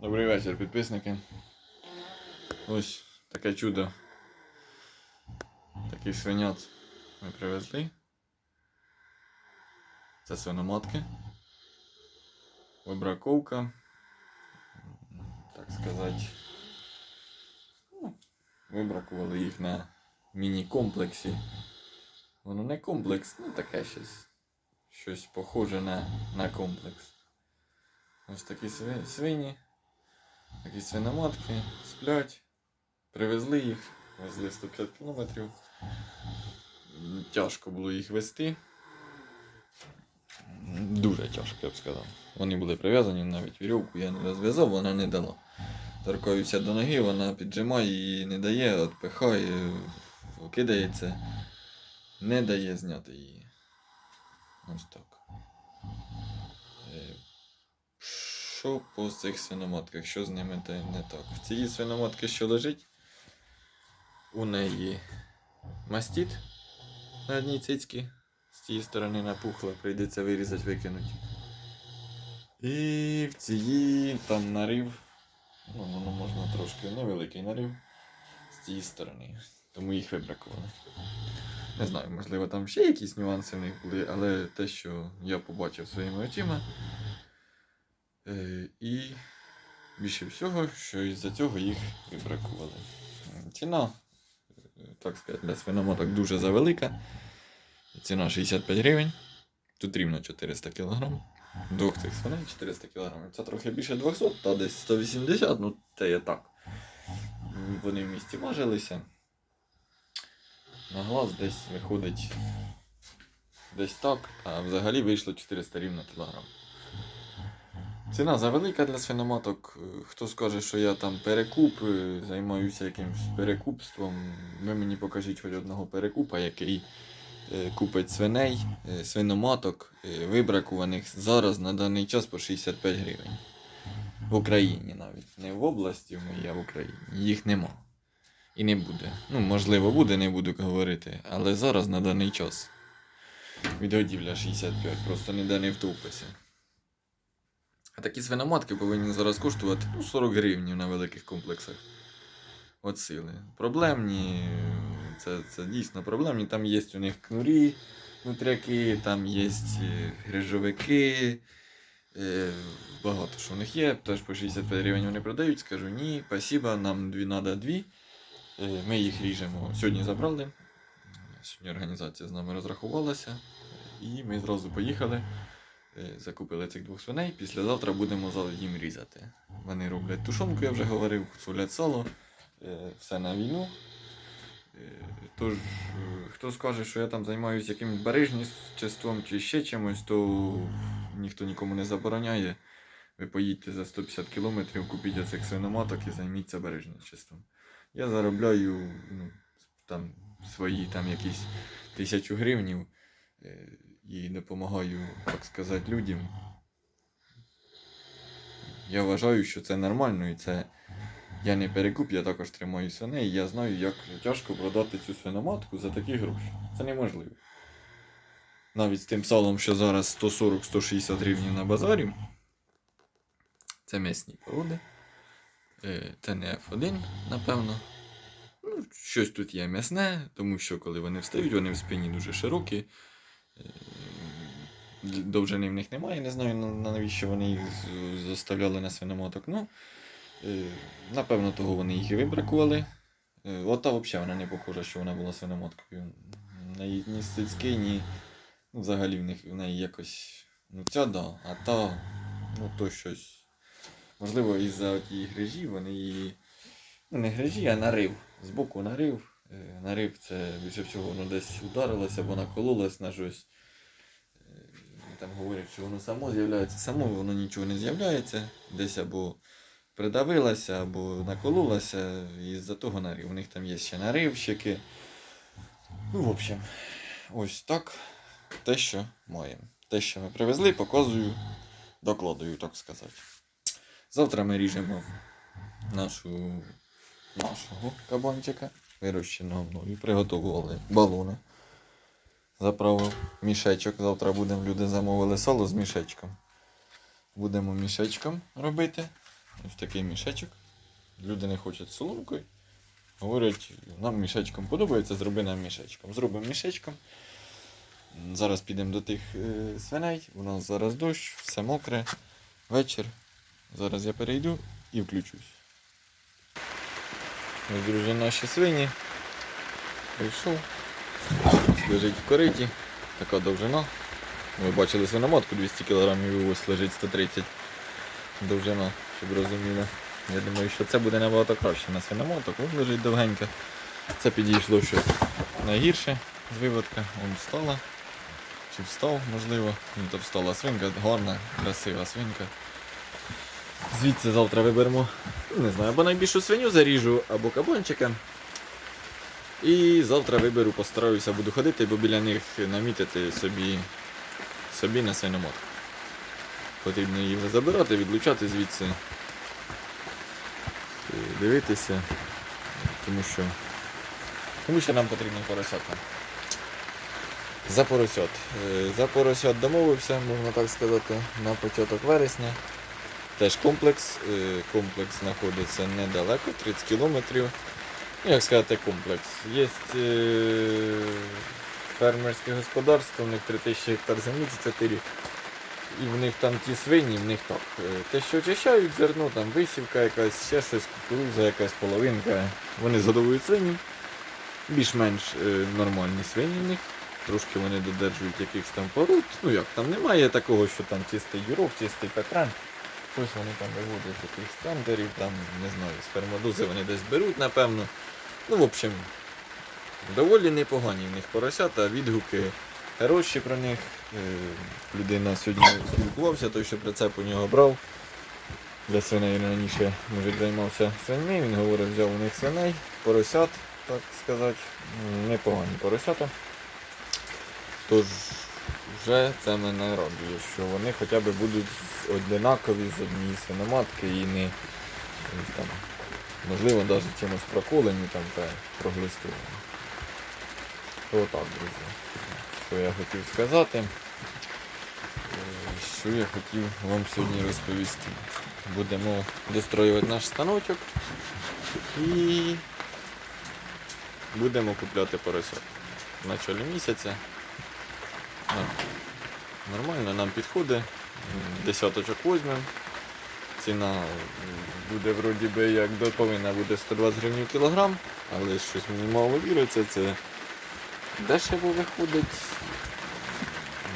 Добрий вечір, підписники. Ось таке чудо. Такий свинят ми привезли. Це свиноматки. Вибраковка. Так сказати. Ну, Вибракували їх на міні-комплексі. Воно не комплекс, ну таке щось. Щось похоже на, на комплекс. Ось такі свині. Такі свиноматки сплять. Привезли їх, везли 150 кілометрів. Тяжко було їх вести. Дуже тяжко, я б сказав. Вони були прив'язані, навіть вірьовку я не розв'язав, вона не дала. Торкаюся до ноги, вона піджимає і не дає, відпихає, кидається. Не дає зняти її. Ось так. Е, що по цих свиноматках? Що з ними не так? В цій свиноматки, що лежить, у неї мастіт на одній цицьці. З цієї сторони напухла, прийдеться вирізати, викинути. І в цій там нарив. Ну, воно можна трошки невеликий нарив з цієї сторони. Тому їх вибракували. Не знаю, можливо, там ще якісь нюанси в них були, але те, що я побачив своїми очима. Е, і більше всього, що із-за цього їх вибракували. Ціна, е, так сказати, для свиномоток дуже завелика. Ціна 65 гривень. Тут рівно 400 кг. Двох цих свиней 400 кг. Це трохи більше 200, та десь 180, ну це є так. Вони в місті важилися. На глаз десь виходить десь так, а взагалі вийшло 400 рівно кілограм. Ціна завелика для свиноматок. Е, Хто скаже, що я там перекуп, е, займаюся якимось перекупством. Ви мені покажіть хоч одного перекупа, який е, купить свиней, свиноматок, вибракуваних зараз на даний час по 65 гривень. В Україні навіть. Не в області моїй, а в Україні. Їх нема. І не буде. Ну, можливо, буде, не буду говорити. Але зараз на даний час. Відгодівля 65, просто ніде не втовпися. А такі свиноматки повинні зараз коштувати ну, 40 гривень на великих комплексах. От сили. Проблемні, це, це дійсно проблемні. Там є у них кнурі, нутряки, там є е, грижовики. Е, багато що в них є. Теж по 65 гривень вони продають. Скажу ні, спасибо, нам дві треба дві. Е, Ми їх ріжемо. Сьогодні забрали. Сьогодні організація з нами розрахувалася. І ми зразу поїхали. Е, Закупили цих двох свиней. Післязавтра будемо їм різати. Вони роблять тушонку, я вже говорив, солять сало, е, все на війну. Е, Тож, хто скаже, що я там займаюся якимось барижництвом чи ще чимось, то ніхто нікому не забороняє. Ви поїдьте за 150 кілометрів, купіть оцих свиноматок і займіться барижничеством. Я заробляю ну, там свої там якісь тисячу гривнів і допомагаю, так сказати, людям. Я вважаю, що це нормально і це я не перекуп, я також тримаю свиней, і я знаю, як тяжко продати цю свиноматку за такі гроші. Це неможливо. Навіть з тим салом, що зараз 140-160 гривень на базарі. Це м'ясні породи. Е, Це не F1, напевно. Ну, щось тут є м'ясне, тому що коли вони встають, вони в спині дуже широкі. Довжини в них немає, не знаю на- навіщо вони їх заставляли на свиноматок. Ну, е, напевно, того вони їх і вибракували. Е, Ота взагалі вона не похожа, що вона була свиноматкою. На ні стицьки, ні. Ну, взагалі в них в неї якось. Ну, ця да, а та, ну то щось. Можливо, із-за тієї грижі вони її. Ну, не грижі, а нарив. Збоку нарив. Е, Нарив це більше всього воно десь ударилося або накололось на щось. Е, Там говорять, що воно само з'являється. Само воно нічого не з'являється. Десь або придавилося, або накололося. І з-за того нарив. У них там є ще наривщики. Ну, в общем, ось так. Те, що маємо. Те, що ми привезли, показую, докладую, так сказати. Завтра ми ріжемо нашу, нашого кабанчика, вирощеного мною. Приготували балони. Заправив мішечок. Завтра будемо, люди замовили сало з мішечком. Будемо мішечком робити. ось такий мішечок. Люди не хочуть соломкою. Говорять, нам мішечком подобається, зроби нам мішечком. Зробимо мішечком. Зараз підемо до тих е, свиней. У нас зараз дощ, все мокре, вечір. Зараз я перейду і включусь. Друзі, наші свині. Прийшов. Лежить в кориті. Така довжина. Ви бачили свиноматку 200 кг і ось лежить 130 довжина, щоб розуміли. Я думаю, що це буде набагато краще на свиномоток. Ось лежить довгенько. Це підійшло щось найгірше з виводка. Он встала. Чи встав, можливо. Ну, то встала свинка, гарна, красива свинка. Звідси завтра виберемо, не знаю, або найбільшу свиню заріжу, або кабанчика. І завтра виберу, постараюся, буду ходити, бо біля них намітити собі, собі на свиномат. Потрібно вже забирати, відлучати звідси, дивитися, тому що, тому що нам потрібні поросята. За поросят. Е, За поросят домовився, можна так сказати, на початок вересня. Теж комплекс. Е, Комплекс знаходиться недалеко, 30 кілометрів. Ну, як сказати, комплекс. Є е, фермерське господарство, у них 3000 гектар землі чи 4. І в них там ті свині, в них так. е, Те, що очищають зерно, там висівка якась, ще щось, кукуруза, якась половинка. Вони згодовують свині. Більш-менш нормальні свині в них. Трошки вони додержують якихось там пород. Ну як там немає такого, що там чистий юрок, чистий петрен. Щось вони там виводять якихось тендерів, там, не знаю, спермадози вони десь беруть, напевно. Ну, в общем, доволі непогані в них поросята, відгуки хороші про них. Е, Людина сьогодні спілкувався, той, що прицеп у нього брав. Для свиней раніше мужик займався свиньми, він говорив, взяв у них свиней, поросят, так сказати, непогані поросята. Тож вже це мене радує, що вони хоча б будуть однакові з однієї свиноматки і не там, можливо навіть чимось проколені там та проглистовані. То так, друзі. Що я хотів сказати. Е, Що я хотів вам сьогодні розповісти. Будемо достроювати наш станочок і будемо купляти поросят. В началі місяця. Нормально, нам підходить. Десяточок візьмемо. Ціна буде вроді би як повинна буде 120 гривень кілограм, але щось мені мало віриться, це дешево виходить.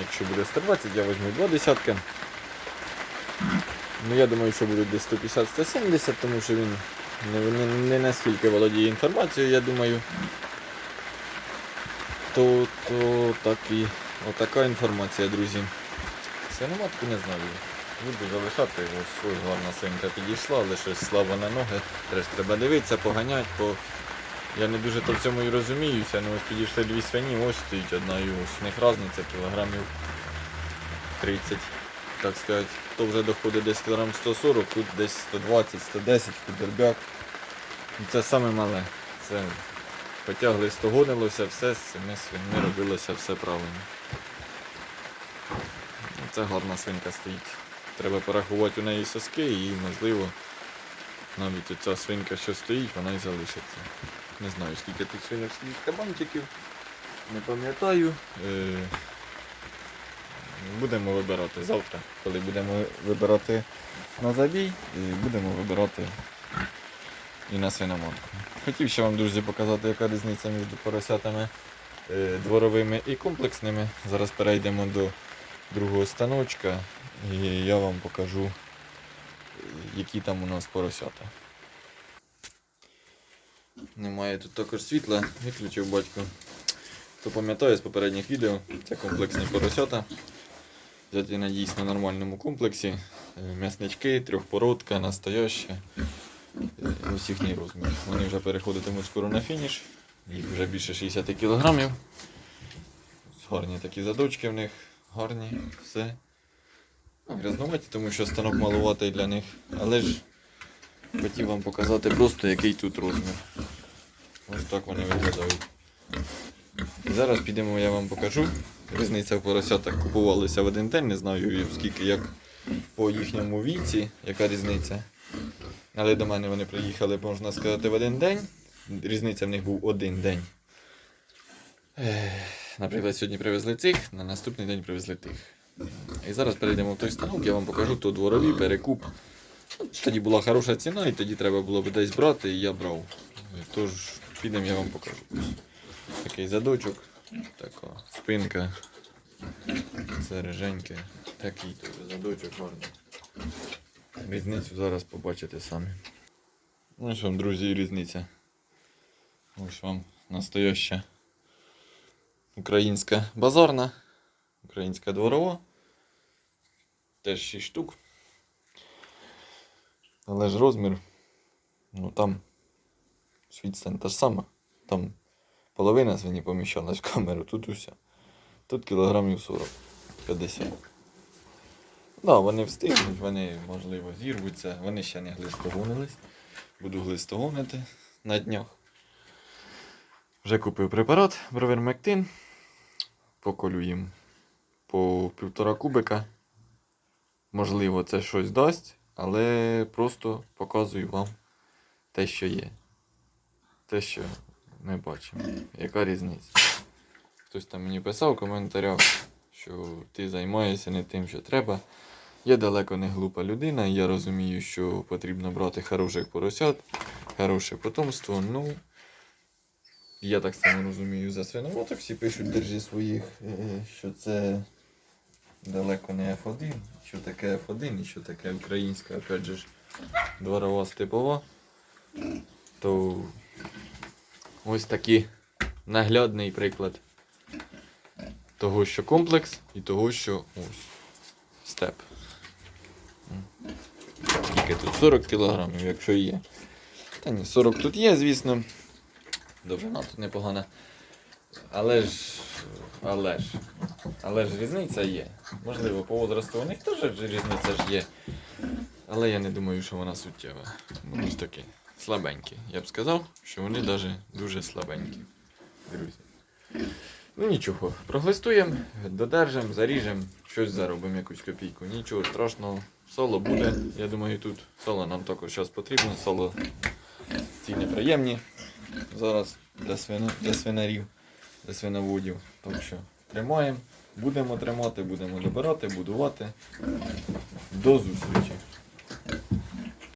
Якщо буде 120, я візьму два десятки. Ну я думаю, що буде десь 150-170, тому що він не, не, не наскільки володіє інформацією, я думаю. То, то так і отака інформація, друзі. Свиноматку не знаю. Буду залишати, ось ось гарна свинка підійшла, але щось слабо на ноги. Теж треба дивитися, поганять, бо я не дуже то в цьому і розуміюся. Ну ось підійшли дві свині, ось стоїть одна і ось. В них різниця кілограмів 30. Так сказати, то вже доходить десь кілограм 140, тут десь 120, 110, кудербяк. Ну, Це саме мале. Це потягли, стогонилося, все з цими свиньми робилося все правильно. Це гарна свинка стоїть. Треба порахувати у неї соски і, можливо, навіть оця свинка, що стоїть, вона і залишиться. Не знаю, скільки тут свинок, скільки кабанчиків. Не пам'ятаю. Е, Будемо вибирати завтра, коли будемо вибирати на забій, і будемо вибирати і на свиноматку. Хотів ще вам, друзі, показати, яка різниця між поросятами е, дворовими і комплексними. Зараз перейдемо до другого станочка і я вам покажу, е, які там у нас поросята. Немає тут також світла, виключив батько. Хто пам'ятає з попередніх відео, це комплексні поросята. Взяті на дійсно нормальному комплексі. Е, М'яснички, трьохпородка, настояща. Е, Ось їхній розмір. Вони вже переходитимуть скоро на фініш. Їх вже більше 60 кг. Гарні такі задочки в них, гарні, все. Ну, Грязнуваті, тому що станок малуватий для них. Але ж хотів вам показати просто який тут розмір. Ось так вони виглядають. І зараз підемо, я вам покажу. Різниця в поросятах купувалися в один день, не знаю скільки як по їхньому віці, яка різниця. Але до мене вони приїхали, можна сказати, в один день. Різниця в них був один день. Наприклад, сьогодні привезли цих, на наступний день привезли тих. І зараз перейдемо в той станок, я вам покажу то дворові перекуп. Ну, Тоді була хороша ціна, і тоді треба було б десь брати, і я брав. Тож підемо, я вам покажу. Такий задочок, така спинка. Це риженьке. Такий тут задочок гарний. Різницю зараз побачите самі. Ось вам, друзі, різниця. Ось вам настояща українська базарна, українська дворова. Теж 6 штук. Але ж розмір, ну там відстань та ж сама. Там половина свині поміщалась в камеру, тут уся. Тут кілограмів 40, 50. Да, вони встигнуть, вони, можливо, зірвуться. Вони ще не глистогонились. Буду глистогонити на днях. Вже купив препарат Бровермектин. Поколю їм по півтора кубика. Можливо, це щось дасть, але просто показую вам те, що є. Те, що ми бачимо. Яка різниця? Хтось там мені писав в коментарях, що ти займаєшся не тим, що треба. Я далеко не глупа людина, я розумію, що потрібно брати хороших поросят, хороше потомство. Ну, я так само розумію за свиноводок. Всі пишуть, держи своїх, е, що це далеко не F1, що таке F1 і що таке українська, опять же, дворова степова. То ось такий наглядний приклад того, що комплекс, і того, що ось степ. Тільки тут 40 кілограмів, якщо є. Та ні, 40 тут є, звісно. Довжина тут непогана. Але ж. Але ж. Але ж різниця є. Можливо, по возрасту у них теж різниця ж є. Але я не думаю, що вона суттєва. Вони ж такі слабенькі. Я б сказав, що вони навіть дуже слабенькі. Друзі. Ну нічого, проглистуємо, додержимо, заріжемо, щось заробимо, якусь копійку. Нічого страшного, соло буде. Я думаю, тут соло нам також зараз потрібно. Соло ціни приємні зараз для, свино, для свинарів, для свиноводів. Так що тримаємо, будемо тримати, будемо добирати, будувати. До зустрічі!